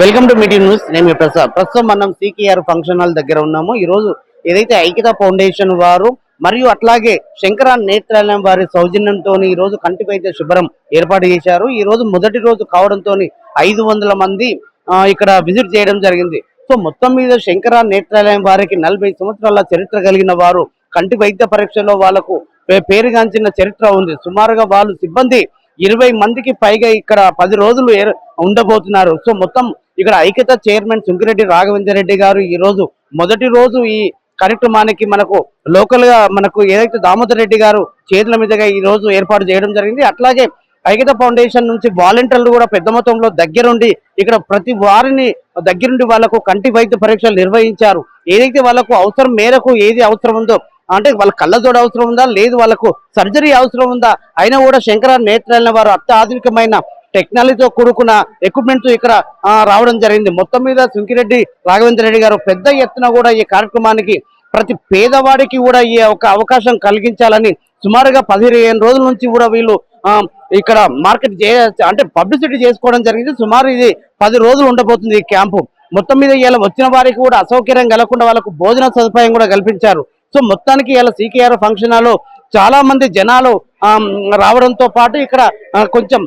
Welcome to meeting news. నేను ప్రసాద్ ప్రస్తుతం మనం సికేఆర్ ఫంక్షన్ హాల్ దగ్గర ఉన్నాము. ఈరోజు ఏదైతే ఐక్యత ఫౌండేషన్ వారు మరియు అట్లాగే శంకర నేత్రాలయం వారి సౌజన్యంతో ఈ రోజు కంటి వైద్య శిబిరం ఏర్పాటు చేశారు. ఈ రోజు మొదటి రోజు కావడంతో ఐదు వందల మంది ఇక్కడ విజిట్ చేయడం జరిగింది. సో మొత్తం మీద శంకర నేత్రాలయం వారికి నలభై సంవత్సరాల చరిత్ర కలిగిన వారు కంటి వైద్య పరీక్షలో వాళ్ళకు పే- పేరుగాంచిన చరిత్ర ఉంది. సుమారుగా వాళ్ళు సిబ్బంది ఇరవై మందికి పైగా ఇక్కడ పది రోజులు ఏర్- ఉండబోతున్నారు. సో మొత్తం ఇక్కడ ఐక్యత చైర్మన్ సుంకిరెడ్డి రాఘవేందర్ రెడ్డి గారు ఈ రోజు మొదటి రోజు ఈ కార్యక్రమానికి మనకు లోకల్గా మనకు ఏదైతే దామోదర్ రెడ్డి గారు చేతుల మీదుగా ఈ రోజు ఏర్పాటు చేయడం జరిగింది. అట్లాగే ఐక్యత ఫౌండేషన్ నుంచి వాలంటీర్లు కూడా పెద్ద మొత్తంలో దగ్గరుండి ఇక్కడ ప్రతి వారిని దగ్గరుండి వాళ్ళకు కంటి వైద్య పరీక్షలు నిర్వహించారు. ఏదైతే వాళ్ళకు అవసరం మేరకు ఏది అవసరం ఉందో అంటే వాళ్ళ కళ్ళజోడు అవసరం ఉందా? లేదు వాళ్ళకు సర్జరీ అవసరం ఉందా? అయినా కూడా శంకర నేత్రాలైన వారు అత్యాధునికమైన టెక్నాలజీతో కూడుకున్న ఎక్విప్మెంట్ ఇక్కడ రావడం జరిగింది. మొత్తం మీద సుంకిరెడ్డి రాఘవేంద్ర రెడ్డి గారు పెద్ద ఎత్తున కూడా ఈ కార్యక్రమానికి ప్రతి పేదవాడికి కూడా ఈ ఒక అవకాశం కలిగించాలని సుమారుగా పదిహేను రోజుల నుంచి కూడా వీళ్ళు ఇక్కడ మార్కెట్ చే అంటే పబ్లిసిటీ చేసుకోవడం జరిగింది. సుమారు ఇది పది రోజులు ఉండబోతుంది ఈ క్యాంపు. మొత్తం మీద ఇలా వచ్చిన వారికి కూడా అసౌకర్యం కలగకుండా వాళ్ళకు భోజన సదుపాయం కూడా కల్పించారు. సో మొత్తానికి ఇలా సీకేఆర్ ఫంక్షన్ హాల్లో చాలా మంది జనాలు రావడంతో పాటు ఇక్కడ కొంచెం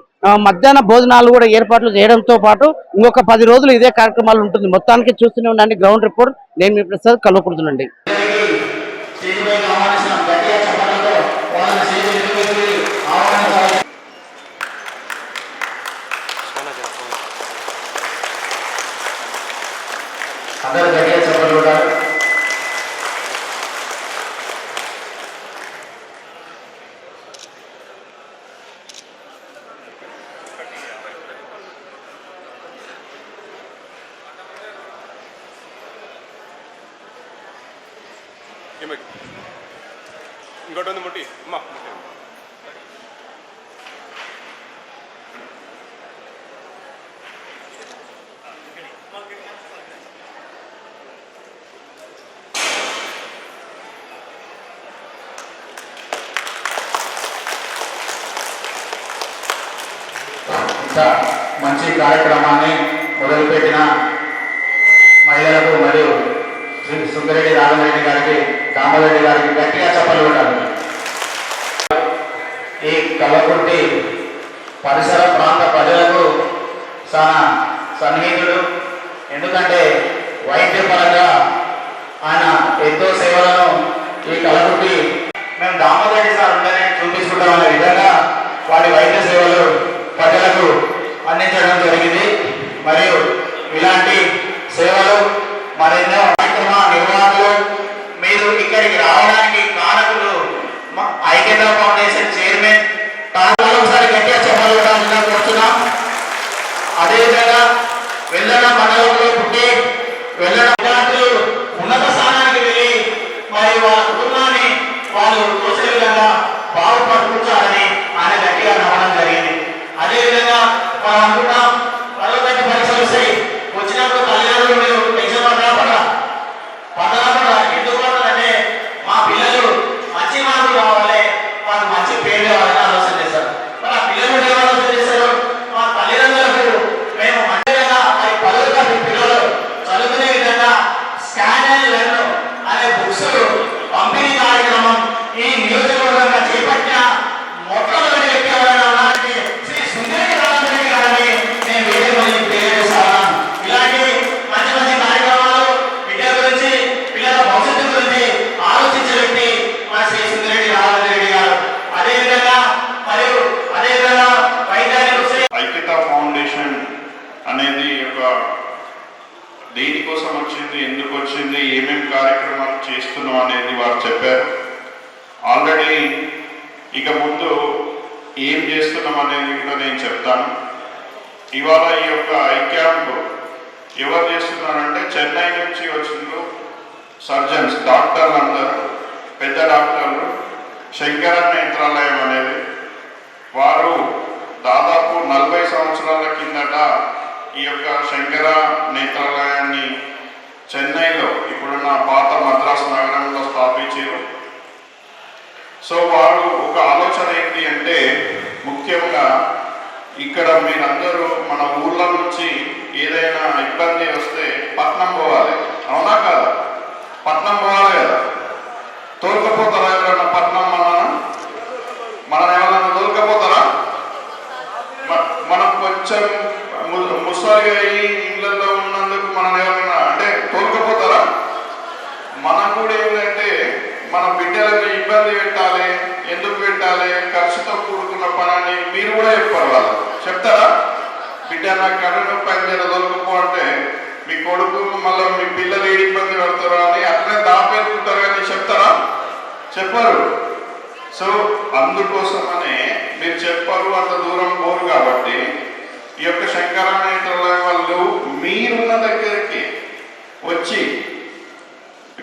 మధ్యాహ్న భోజనాలు కూడా ఏర్పాట్లు చేయడంతో పాటు ఇంకొక పది రోజులు ఇదే కార్యక్రమాలు ఉంటుంది. మొత్తానికి చూస్తూనే ఉండండి. గ్రౌండ్ రిపోర్ట్ నేను మీ ప్రసాద్ కలుపుకుంటున్నాండి మంచి కార్యక్రమాన్ని మొదలుపెట్టిన మహిళలకు మరియు శ్రీ సుందరెడ్డి రాఘవరెడ్డి గారికి కామరెడ్డి గారికి గట్టిగా చెప్పలు పెట్టాలి ఈ కలకుర్తి పరిసర ప్రాంత ప్రజలకు చాలా సన్నిహితుడు. ఎందుకంటే వైద్యపరంగా ఆయన ఎంతో సేవలను ఈ కలకుర్తి మేము దామోదరెడ్డి సార్ ఉంటేనే చూపించుకుంటాం అనే విధంగా వాటి వైద్య సేవలు ప్రజలకు అందించడం జరిగింది. మరియు ఇలాంటి సేవలు మరెన్నో కార్యక్రమ నిర్వాహకులు మీరు ఇక్కడికి రావడానికి కారకులు ఐక్యత ఫౌండేషన్ చైర్మన్ తాను ఒకసారి గట్టిగా చెప్పాలి కోరుతున్నాం అదేవిధంగా వెళ్ళడ మండలంలో పుట్టి వెళ్ళడ విద్యార్థులు ఉన్నత స్థానానికి వెళ్ళి మరి వాళ్ళ కుటుంబాన్ని వాళ్ళు తోచే విధంగా బాగుపడుకుంటారని ఆయన గట్టిగా నమ్మడం జరిగింది అదేవిధంగా మనం అనుకున్నాం పదవ తరగతి పరీక్షలు వస్తాయి వచ్చినప్పుడు తల్లిదండ్రులు మీరు టెన్షన్ పడ్డా పడ్డా పడ్డా పడ్డా ఎందుకు పడ్డారంటే మా పిల్లలు మంచి మార్కులు కావాలి మాకు మంచి పేరు కావాలని ఆలోచన చేస్తారు మరి ఆ పిల్లలు ఏం ఆలోచన చేస్తారు మా తల్లిదండ్రులకు మేము మంచిగా మరి పదవి తరగతి పిల్లలు చదువుకునే విధంగా స్కాన్ అండ్ లెర్న్ అనే బుక్స్ పంపిణీ కార్యక్రమం ఈ నియోజకవర్గంగా చేపట్టిన మొట్టమొదటి వ్యక్తి ఎవరైనా ఉన్నారంటే శ్రీ సుందరి రామరెడ్డి గారని నేను వేరే మంది తెలియజేస్తాను ఇలాంటి మంచి మంచి కార్యక్రమాలు విద్య గురించి పిల్లల భవిష్యత్తు గురించి ఆలోచించే వ్యక్తి మన శ్రీ సుందరెడ్డి రామరెడ్డి గారు అదేవిధంగా మరియు అదేవిధంగా వైద్యానికి వస్తే ఐక్యత ఫౌండేషన్ అనేది ఒక దేనికోసం వచ్చింది ఎందుకు వచ్చింది ఏమేమి కార్యక్రమాలు చేస్తున్నాం అనేది వారు చెప్పారు ఆల్రెడీ ఇక ముందు ఏం చేస్తున్నాం అనేది కూడా నేను చెప్తాను. ఇవాళ ఈ యొక్క ఐ క్యాంప్ ఎవరు చేస్తున్నారంటే చెన్నై నుంచి వచ్చిన సర్జన్స్ డాక్టర్లు అందరూ పెద్ద డాక్టర్లు శంకర నేత్రాలయం అనేది వారు దాదాపు నలభై సంవత్సరాల కిందట ఈ యొక్క శంకర నేత్రాలయాన్ని చెన్నైలో ఇప్పుడున్న పాత మద్రాసు నగరంలో స్థాపించారు. సో వారు ఒక ఆలోచన ఏంటి అంటే ముఖ్యంగా ఇక్కడ మీరందరూ మన ఊర్ల నుంచి ఏదైనా ఇబ్బంది వస్తే పట్నం పోవాలి. అవునా కాదు? పట్నం పోవాలి కదా? తోలుకపోతారా ఎవరైనా పట్నం మన మనం ఎవరైనా తోలుకపోతారా? మ- మనం కొంచెం ము- ముసలిగా అయ్యి ఇళ్ళల్లో ఉన్నందుకు మనం ఎవరైనా అంటే తోలుకపోతారా మనం కూడా ఏంటంటే మన బిడ్డలకు ఇబ్బంది పెట్టాలి ఎందుకు పెట్టాలి ఖర్చుతో కూడుకున్న పని అని మీరు కూడా చెప్పారు వాళ్ళు. చెప్తారా? బిడ్డ నాకు కడుపు నొప్పి మీద దొరకపో అంటే మీ కొడుకు మళ్ళీ మీ పిల్లలు ఏ ఇబ్బంది పెడతారో అని అట్లే దాపెట్టుకుంటారు కానీ చెప్తారా? చెప్పరు. సో అందుకోసమనే మీరు చెప్పరు అంత దూరం పోరు కాబట్టి ఈ యొక్క శంకరానేతల వాళ్ళు మీరున్న దగ్గరికి వచ్చి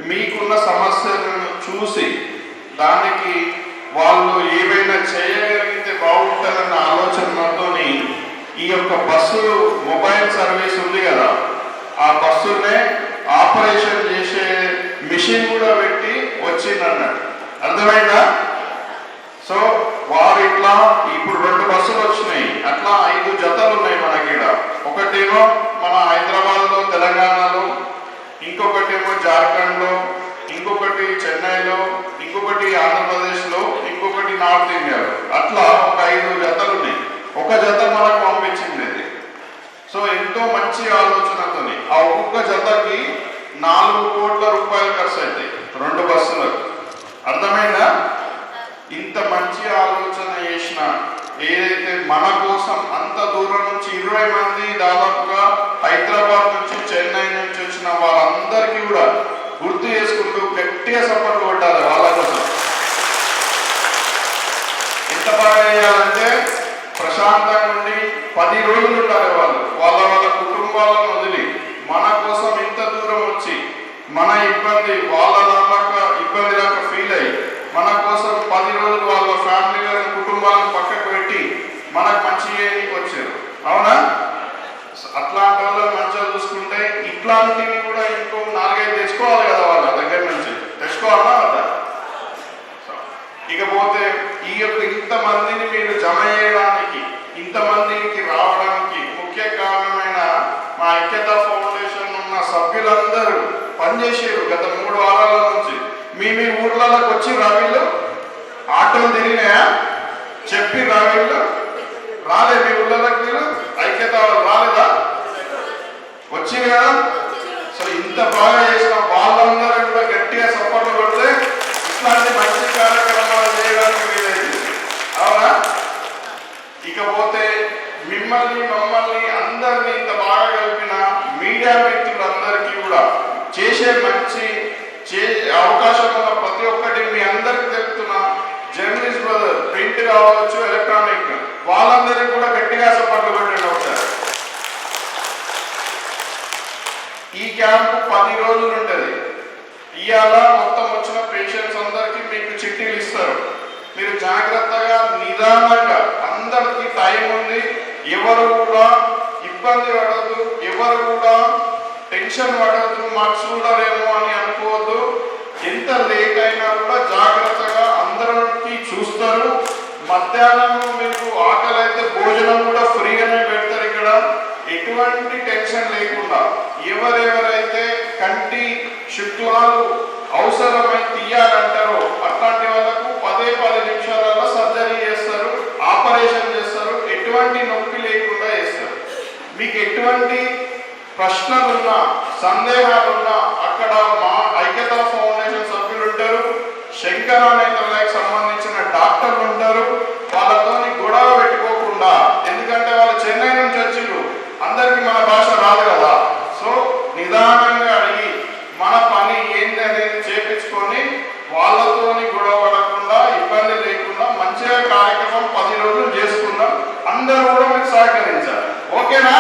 మీకున్న సమస్యలను చూసి దానికి వాళ్ళు ఏమైనా చేయగలిగితే బాగుంటుందన్న ఆలోచనతోని ఈ యొక్క బస్సు మొబైల్ సర్వీస్ ఉంది కదా ఆ బస్సునే ఆపరేషన్ చేసే మిషన్ కూడా పెట్టి వచ్చిందన్నట్టు. అర్థమైందా? సో వారు ఇట్లా ఇప్పుడు రెండు బస్సులు వచ్చినాయి. అట్లా ఐదు జతలు ఉన్నాయి మనకి ఇక్కడ ఒకటేమో మన హైదరాబాద్లో తెలంగాణలో ఇంకొకటేమో జార్ఖండ్లో ఇంకొకటి చెన్నైలో ఇంకొకటి ఆంధ్రప్రదేశ్లో ఇంకొకటి నార్త్ ఇండియాలో. అట్లా ఒక ఐదు జతలు ఉన్నాయి ఒక జత మనకు పంపించింది ఇది. సో ఎంతో మంచి ఆలోచనతోని ఆ ఒక్కొక్క జతకి నాలుగు కోట్ల రూపాయలు ఖర్చు అవుతాయి రెండు బస్సులకు. అర్థమైందా? ఇంత మంచి ఆలోచన చేసిన ఏదైతే మన కోసం అంత దూరం నుంచి ఇరవై మంది దాదాపుగా హైదరాబాద్ నుంచి చెన్నై నుంచి వచ్చిన వాళ్ళందరికీ కూడా గుర్తు చేసుకుంటూ గట్టిగా సపోర్ట్ కొట్టాలి వాళ్ళ కోసం ఎంత బాగా చేయాలంటే ప్రశాంతంగా ఉండి పది రోజులు ఉండాలి వాళ్ళు. వాళ్ళ వాళ్ళ కుటుంబాలను వదిలి మన కోసం ఇంత దూరం వచ్చి మన ఇబ్బంది వాళ్ళ నమ్మక ఇబ్బంది దాకా ఫీల్ అయ్యి మన కోసం పది రోజులు వాళ్ళ ఫ్యామిలీ కుటుంబాలను పక్కకు పెట్టి మనకు మంచి చేయడానికి వచ్చారు. అవునా? అట్లాంటి వాళ్ళని మంచిగా చూసుకుంటే ఇట్లాంటివి కూడా ఇంకో నాలుగైదు తెచ్చుకోవాలి కదా వాళ్ళ దగ్గర నుంచి. తెచ్చుకోవాలా ఇకపోతే ఈ యొక్క ఇంతమందిని మీరు జమ చేయడానికి ఇంతమందికి రావడానికి ముఖ్య కారణమైన మా ఐక్యత ఫౌండేషన్ ఉన్న సభ్యులందరూ పనిచేసారు గత మూడు వారాల నుంచి. మీ మీ ఊర్లలోకి వచ్చి రావిళ్ళు ఆటోలు తిరిగినాయా? చెప్పి రావిళ్ళు రాలే మీ ఊర్లలోకి మీరు. ఐక్యత వాళ్ళు రాలేదా? వచ్చింది సో ఇంత బాగా చేసిన వాళ్ళందరూ కూడా గట్టిగా సపోర్ట్ కొడితే ఇట్లాంటి మంచి కార్యక్రమాలు చేయడానికి వీలైంది అవునా ఇకపోతే మిమ్మల్ని మమ్మల్ని అందరినీ ఇంత బాగా కలిపిన మీడియా మిత్రులందరికీ కూడా చేసే మంచి చే అవకాశం ఉన్న ప్రతి ఒక్కటి మీ అందరికి తెలుపుతున్నా జర్నలిస్ట్ బ్రదర్ ప్రింట్ కావచ్చు ఎలక్ట్రానిక్ వాళ్ళందరికీ కూడా గట్టిగా సపోర్ట్ కొట్టండి ఒకసారి. ఈ క్యాంప్ పది రోజులు ఉంటుంది. ఇవాళ మొత్తం వచ్చిన పేషెంట్స్ అందరికీ మీకు చిట్టీలు ఇస్తారు. మీరు జాగ్రత్తగా నిదానంగా అందరికీ టైం ఉంది. ఎవరు కూడా ఇబ్బంది పడద్దు ఎవరు కూడా టెన్షన్ పడద్దు మాకు అని అనుకోవద్దు. ఎంత లేట్ అయినా కూడా జాగ్రత్తగా అందరికి చూస్తారు. మధ్యాహ్నం మీకు ఆకలి అయితే భోజనం కూడా ఫ్రీగానే పెడతారు ఇక్కడ. ఎటువంటి టెన్షన్ లేకుండా ఎవరెవరైతే కంటి శుక్లాలు అవసరమై తీయాలంటారో అట్లాంటి వాళ్ళకు పదే పది నిమిషాలలో సర్జరీ చేస్తారు ఆపరేషన్ చేస్తారు. ఎటువంటి నొప్పి మీకు ఎటువంటి ప్రశ్నలున్నా సందేహాలున్నా అక్కడ మా ఐక్యత ఫౌండేషన్ సభ్యులు ఉంటారు. శంకరానేతలకు సంబంధించిన డాక్టర్లు ఉంటారు. వాళ్ళతోని గొడవ పెట్టుకోకుండా ఎందుకంటే వాళ్ళు చెన్నై నుంచి వచ్చిండ్రు అందరికీ మన భాష రాదు కదా. సో నిదానంగా అడిగి మన పని ఏంటి అనేది చేపించుకొని వాళ్ళతోని గొడవ పడకుండా ఇబ్బంది లేకుండా మంచిగా కార్యక్రమం పది రోజులు చేసుకుందాం అందరూ కూడా మీకు సహకరించాలి ఓకేనా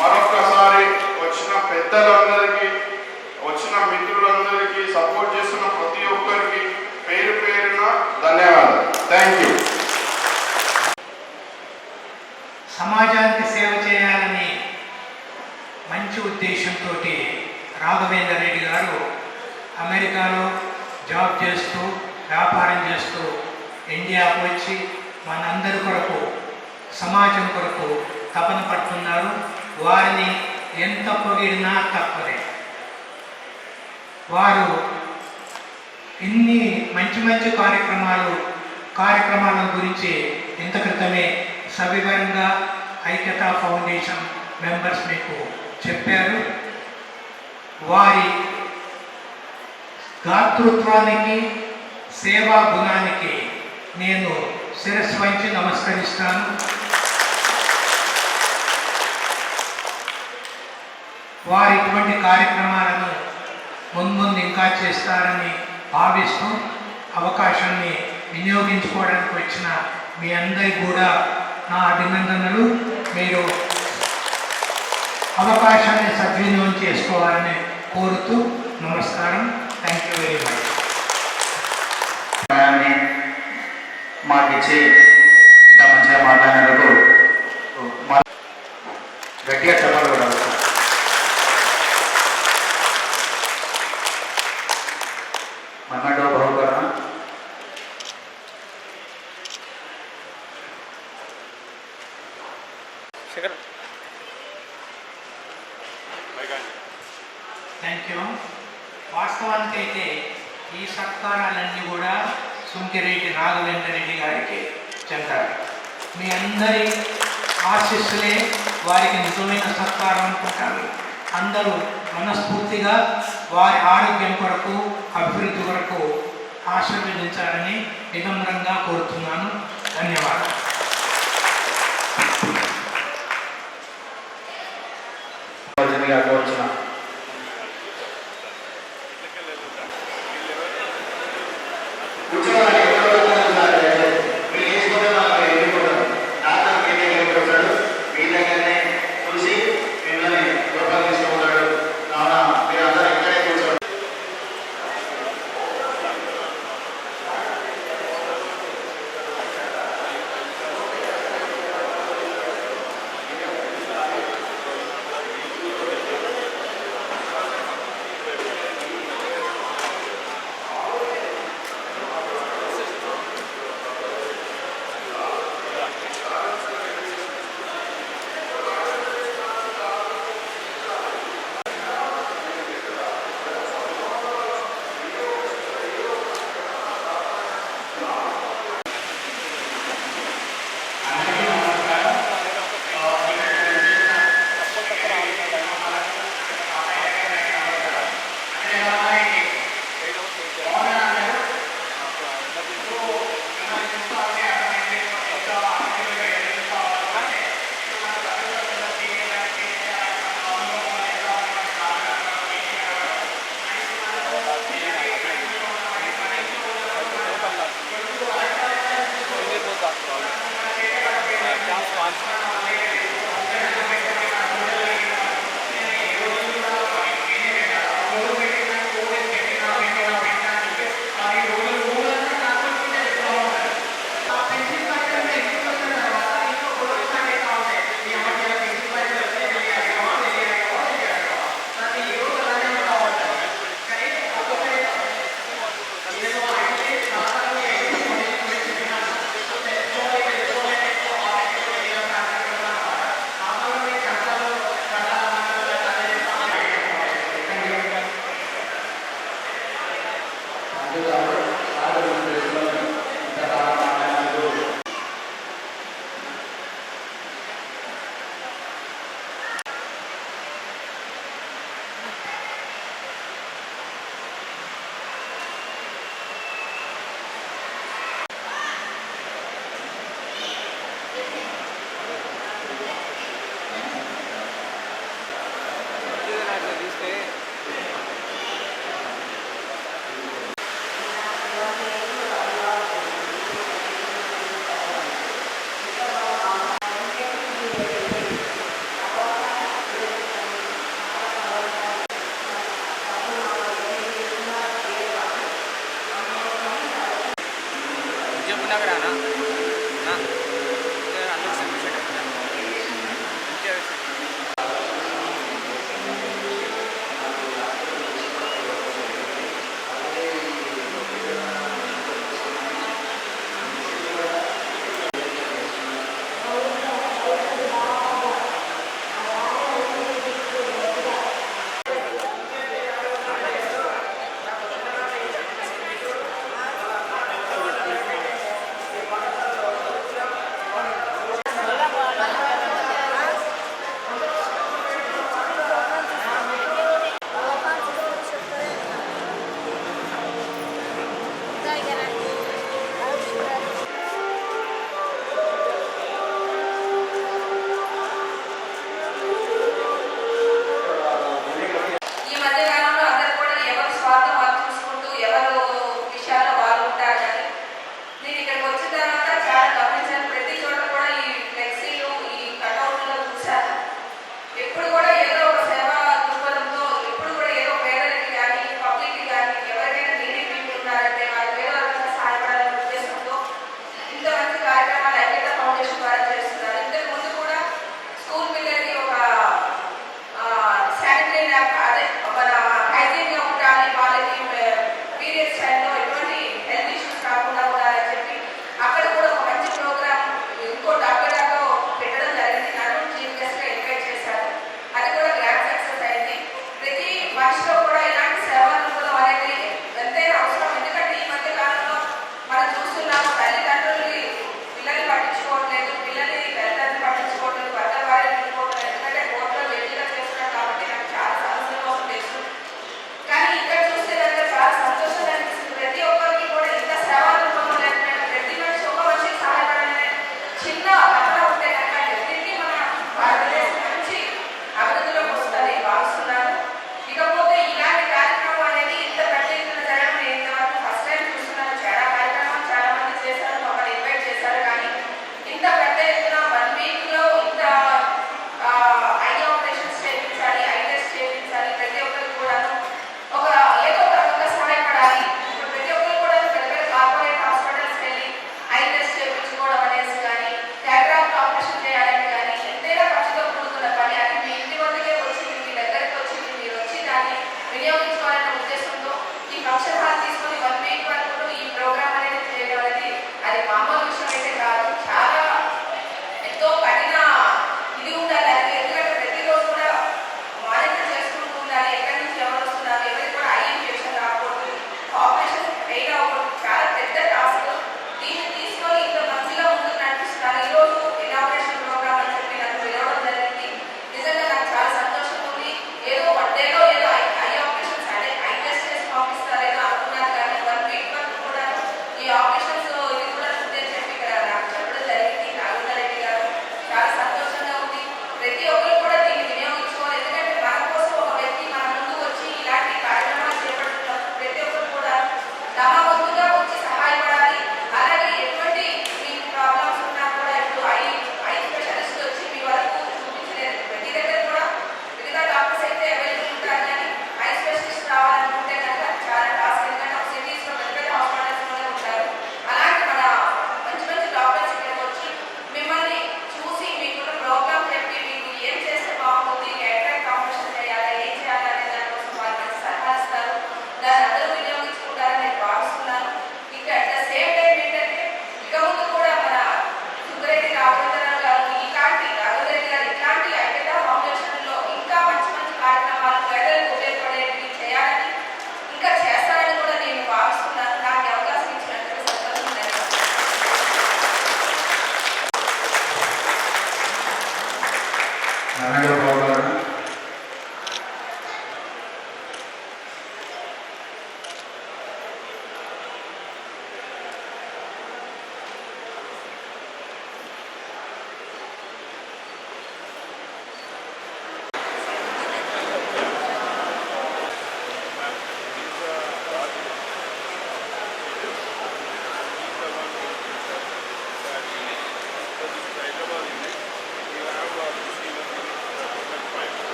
మరొక్కసారి వచ్చిన పెద్దలందరికీ వచ్చిన మిత్రులందరికీ సపోర్ట్ చేస్తున్న ప్రతి ఒక్కరికి పేరు పేరున ధన్యవాదాలు థ్యాంక్ యూ సమాజానికి సేవ చేయాలని మంచి ఉద్దేశంతో రాఘవేంద్ర రెడ్డి గారు అమెరికాలో జాబ్ చేస్తూ వ్యాపారం చేస్తూ ఇండియాకు వచ్చి మనందరి కొరకు సమాజం కొరకు తపన పడుతున్నారు. వారిని ఎంత పొగిడినా తప్పదే. వారు ఇన్ని మంచి మంచి కార్యక్రమాలు కార్యక్రమాల గురించి ఇంత క్రితమే సవివరంగా ఐక్యతా ఫౌండేషన్ మెంబర్స్ మీకు చెప్పారు. వారి గాతృత్వానికి సేవా గుణానికి నేను శిరస్సు వహించి నమస్కరిస్తాను. వారు ఇటువంటి కార్యక్రమాలను ముందు ఇంకా చేస్తారని భావిస్తూ అవకాశాన్ని వినియోగించుకోవడానికి వచ్చిన మీ అందరి కూడా నా అభినందనలు. మీరు అవకాశాన్ని సద్వినియోగం చేసుకోవాలని కోరుతూ నమస్కారం. థ్యాంక్ యూ వెరీ మచ్ సమయాన్ని మాకిచ్చి ఇంకా మంచిగా మాట్లాడినందుకు మా- గట్టిగా చెప్పాలి కూడా మన్నడో బహుకరణ శేఖర్ పైగా థ్యాంక్ యూ వాస్తవానికైతే ఈ సత్కారాలన్నీ కూడా సుంకిరెడ్డి రాఘవేంద్రరెడ్డి గారికి చెందాలి మీ అందరి ఆశీస్సులే వారికి నిజమైన సత్కారం అనుకుంటారు అందరూ మనస్ఫూర్తిగా వారి ఆరోగ్యం కొరకు అభివృద్ధి కొరకు ఆశీర్వదించాలని వినమ్రంగా కోరుతున్నాను. ధన్యవాదాలు. వచ్చిందిగా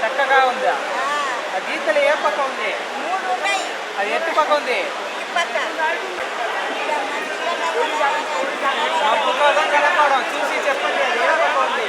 చక్కగా ఉందా? ఆ. గీతలు ఏ పక్క ఉంది? అది ఎట్టు పక్క ఉంది? చూసి చెప్పండి ఏ పక్క ఉంది?